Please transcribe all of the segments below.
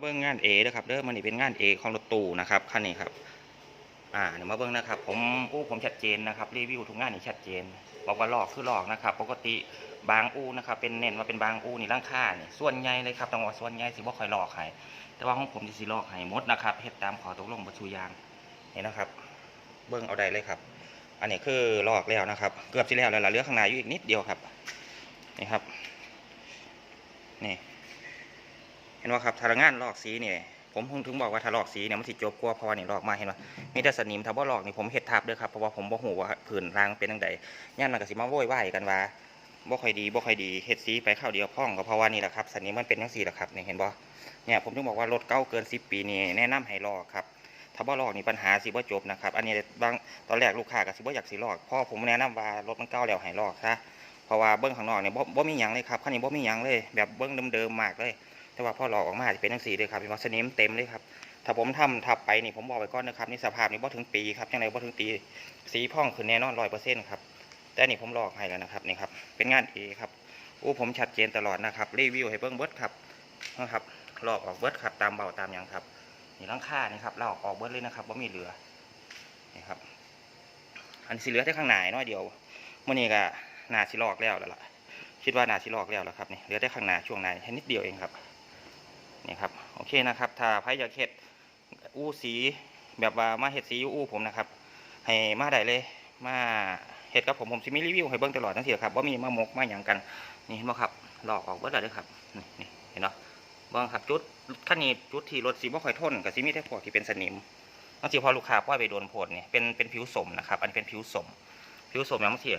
เบิ้งงานเอนะครับเด้อมันนี่เป็นงานเอของรถตู้นะครับคันนี้ครับอ่าเดี๋ยวมาเบิ้งนะครับ ผมอู้ผมชัดเจนนะครับรีวิวทุกงานนี่ชัดเจนบอกว่าลอกคือลอกนะครับ ปกติบางอู้นะครับเป็นเน้นว่าเป็นบางอู้นี่ร่างค่านี่ส่วนใหญ่เลยครับต้องว่าส่วนใหญ่สิบ่ค่อยลอกให้แต่ว่าของผมสิสิลอกให้หมดนะครับเฮ็ดตามขอตกลงบัชูยางนี่นะครับ เบิ้งเอาได้เลยครับ อันนี้คือลอกแล้วนะครับ เกือบสิแล้วแล้วละเหลือข้างในอยู่อีกนิดเดียวครับนี่ครับนี่ เห็นว่าครับทารางานลอกสีเนี่ยผมเพิ่งถึงบอกว่าถ้าลอกสีเนี่ยมันสิจบกว่าเพราะว่านี่ลอกมาเห็นว่ามีแต่สนิมถ้าบ่ลอกนี่ผมเฮ็ดทับเด้อครับเพราะว่าผมบ่ฮู้ว่าผืนรางเป็นจังไดย่านมันก็สิมาโวยวายกันว่าบ่ค่อยดีบ่ค่อยดีเฮ็ดสีไปข้าวเดียวพ่องก็เพราะว่านี่แหละครับสนิมมันเป็นจังซี่แหละครับเนี่ยเห็นบ่เนี่ยผมถึงบอกว่ารถเก่าเกิน10ปีนี่แนะนำให้ลอกครับถ้าบ่ลอกนี่ปัญหาสิบ่จบนะครับอันนี้บางตอนแรกลูกค้าก็สิบ่อยากสิลอกพราะผมแนะนำว่ารถมันเก่าแล้วให้ลอกซะเพราะว่าเบื้องข้างนอกเนี่ยบ่บ่มีหยังเลยครับคันนี้บ่มีหยังเลย แบบเบื้องเดิมๆมากเลย แต่ว่าพ่อหลอกออกมาจะเป็นทั้งสีเลยครับเป็นวัสนิมเต็มเลยครับถ้าผมทำทับไปนี่ผมบอกไว้ก่อนนะครับนี่สภาพนี่บ่ถึงปีครับยังไงบ่ถึงปีสีพ่องขึ้นแน่นอนร้อยเปอร์เซ็นต์ครับแต่นี่ผมหลอกให้แล้วนะครับนี่ครับเป็นงานเอครับอู้ผมชัดเจนตลอดนะครับรีวิวให้เบิ้งเบิร์ดครับนะครับหลอกออกเบิร์ดครับตามเบาตามหยังครับนี่หลังค่านี่ครับเราออกเบิร์ดเลยนะครับว่ามีเหลือนี่ครับอันสีเหลือแค่ข้างหน้าน้อยเดียวมื่อนี้ก็หนาสิลอกแล้วแล้วล่ะคิดว่าหนาสิลอกแล้วแล้วครับนี่เหลือแต่ข้างหน้าช่วงในแค่นิดเดียวเองครับ นี่ครับโอเคนะครับถ้าใครอยากเห็ดอู้สีแบบว่ามาเห็ดสีอู้ผมนะครับให้มาได้เลยมาเห็ดกับผมผมสิมีรีวิวให้เบิ่งตลอดทั้งสี่ครับว่ามีมามกมาอย่างกันนี่เห็นไหมครับหลอกออกเบิดแล้วเด้อครับนี่เห็นเนาะเบิ่งครับจุดขั้นนี้จุดที่รถสีบ่ค่อยทนกับสีมีแต่พวกที่เป็นสนิมบางทีพอลูกค้าปล่อยไปโดนโพดเนี่ยเป็นเป็นผิวสมนะครับ อันเป็นผิวสม ผิวสมอย่างบางที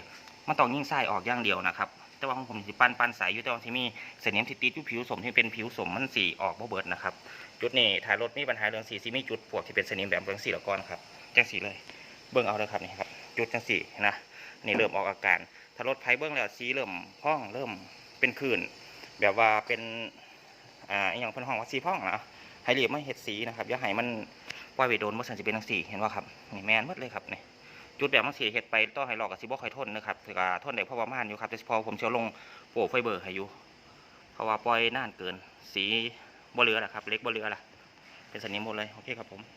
มันต้องยิ่งไส้ออกอย่างเดียวนะครับ แต่ว่าของผมสิปั้นปั้นใสอยู่แต่ว่าที่มีเสนียมที่ติดอยู่ผิวสมที่เป็นผิวสมมันสีออกบ่เบิดนะครับจุดนี้ถ่ายรถมีปัญหาเรื่องสีสีมีจุดพวกที่เป็นเสนิมแบบเรื่องสีละก้อนครับจังสีเลยเบิ่งเอาเลยครับนี่ครับจุดจังสีนะนี่เริ่มออกอาการถ้ารถไฟเบิ่งแล้วสีเริ่มพองเริ่มเป็นขื่นแบบว่าเป็นอ่าอย่างเพิ่นห้องว่าสีพองนะให้รีบมาเฮ็ดสีนะครับอย่าให้มันปล่อยไปโดนบ่ซั่นสิเป็นจังสีเห็นว่าครับนี่แม่นหมดเลยครับนี่ จุดแบบมันสีเห็ดไปต่อให้หลอกกับสิบ่ค่อยทนนะครับถือว่าทนได้เพราะประมาณอยู่ครับแต่พอผมเชียวลงโปะไฟเบอร์ให้อยู่เพราะว่าปล่อยนานเกิน สีบ่เหลือแหละครับ เล็กบ่เหลือละเป็นสนิมหมดเลยโอเคครับผม